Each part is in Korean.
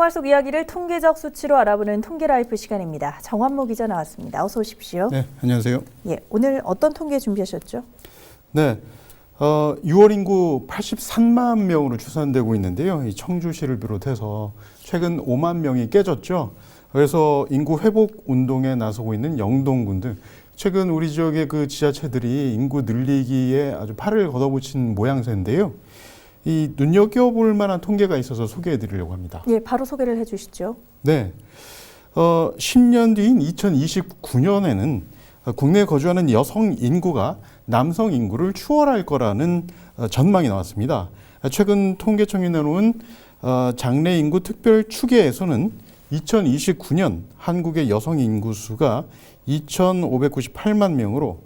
생활 속 이야기를 통계적 수치로 알아보는 통계라이프 시간입니다. 정환모 기자 나왔습니다. 어서 오십시오. 네, 안녕하세요. 예, 오늘 어떤 통계 준비하셨죠? 네, 어, 6월 인구 83만 명으로 추산되고 있는데요. 이 청주시를 비롯해서 최근 5만 명이 깨졌죠. 그래서 인구 회복 운동에 나서고 있는 영동군 등 최근 우리 지역의 그 지자체들이 인구 늘리기에 아주 팔을 걷어붙인 모양새인데요. 이 눈여겨볼 만한 통계가 있어서 소개해 드리려고 합니다. 예, 바로 소개를 해 주시죠. 네. 어, 10년 뒤인 2029년에는 국내에 거주하는 여성 인구가 남성 인구를 추월할 거라는 어, 전망이 나왔습니다. 최근 통계청이 내놓은 어, 장래 인구 특별 추계에서는 2029년 한국의 여성 인구 수가 2,598만 명으로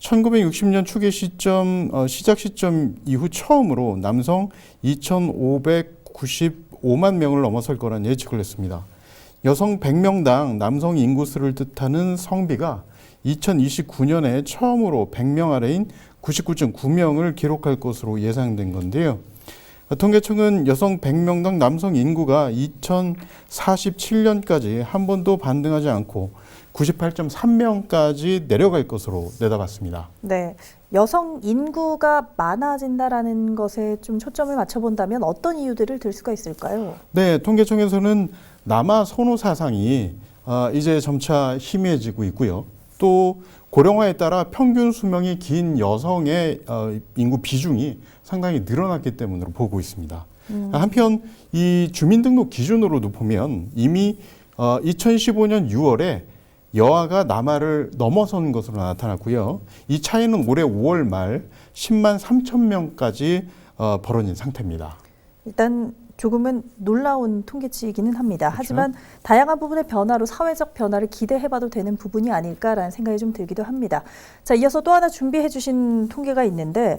1960년 추계 시점 어, 시작 시점 이후 처음으로 남성 2,595만 명을 넘어설 거란 예측을 했습니다. 여성 100명당 남성 인구수를 뜻하는 성비가 2029년에 처음으로 100명 아래인 99.9명을 기록할 것으로 예상된 건데요. 통계청은 여성 100명당 남성 인구가 2047년까지 한 번도 반등하지 않고 98.3명까지 내려갈 것으로 내다봤습니다. 네. 여성 인구가 많아진다라는 것에 좀 초점을 맞춰 본다면 어떤 이유들을 들 수가 있을까요? 네, 통계청에서는 남아 선호 사상이 아, 이제 점차 희미해지고 있고요. 또 고령화에 따라 평균 수명이 긴 여성의 어, 인구 비중이 상당히 늘어났기 때문으로 보고 있습니다. 한편 이 주민등록 기준으로도 보면 이미 어, 2015년 6월에 여아가 남아를 넘어선 것으로 나타났고요. 이 차이는 올해 5월 말 10만 3천 명까지 어, 벌어진 상태입니다. 일단 조금은 놀라운 통계치이기는 합니다. 하지만 다양한 부분의 변화로 사회적 변화를 기대해봐도 되는 부분이 아닐까라는 생각이 좀 들기도 합니다. 자, 이어서 또 하나 준비해주신 통계가 있는데 네,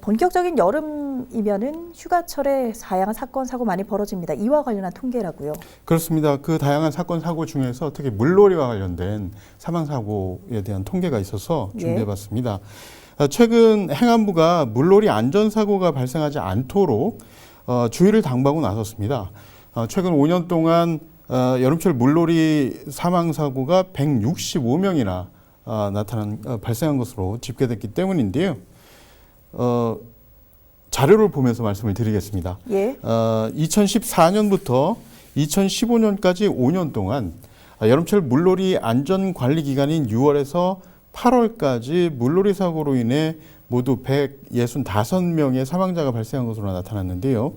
본격적인 여름이면은 휴가철에 다양한 사건 사고 많이 벌어집니다. 이와 관련한 통계라고요. 그렇습니다. 그 다양한 사건 사고 중에서 특히 물놀이와 관련된 사망 사고에 대한 통계가 있어서 예. 준비해봤습니다. 어, 최근 행안부가 물놀이 안전 사고가 발생하지 않도록 어, 주의를 당부하고 나섰습니다. 어, 최근 5년 동안 어, 여름철 물놀이 사망 사고가 165명이나 어, 나타난 어, 발생한 것으로 집계됐기 때문인데요. 어, 자료를 보면서 말씀을 드리겠습니다. 예. 어, 2014년부터 2015년까지 5년 동안 아, 여름철 물놀이 안전 관리 기간인 6월에서 8월까지 물놀이 사고로 인해 모두 165명의 사망자가 발생한 것으로 나타났는데요.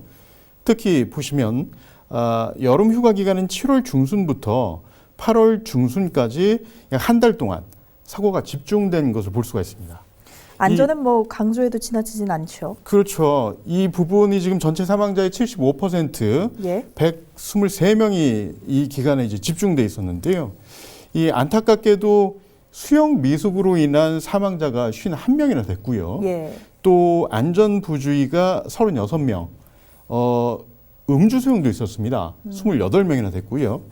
특히 보시면 아, 여름 휴가 기간인 7월 중순부터 8월 중순까지 약한달 동안 사고가 집중된 것을 볼 수가 있습니다. 안전은 뭐 강조해도 지나치진 않죠. 그렇죠. 이 부분이 지금 전체 사망자의 75% 예. 123명이 이 기간에 이제 집중돼 있었는데요. 이 안타깝게도 수영 미숙으로 인한 사망자가 51명이나 됐고요. 예. 또 안전 부주의가 36명, 어, 음주 수용도 있었습니다. 28명이나 됐고요.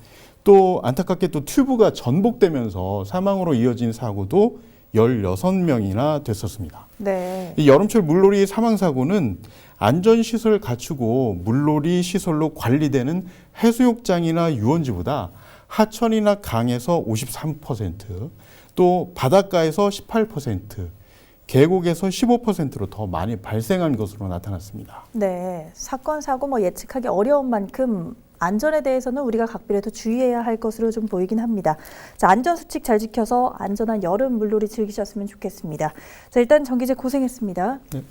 또 안타깝게 또 튜브가 전복되면서 사망으로 이어진 사고도 16명이나 됐었습니다. 네. 이 여름철 물놀이 사망 사고는 안전 시설을 갖추고 물놀이 시설로 관리되는 해수욕장이나 유원지보다 하천이나 강에서 53%, 또 바닷가에서 18%, 계곡에서 15%로 더 많이 발생한 것으로 나타났습니다. 네, 사건 사고 뭐 예측하기 어려운 만큼 안전에 대해서는 우리가 각별히 주의해야 할 것으로 좀 보이긴 합니다. 자, 안전 수칙 잘 지켜서 안전한 여름 물놀이 즐기셨으면 좋겠습니다. 자, 일단 정 기자 고생했습니다. 네,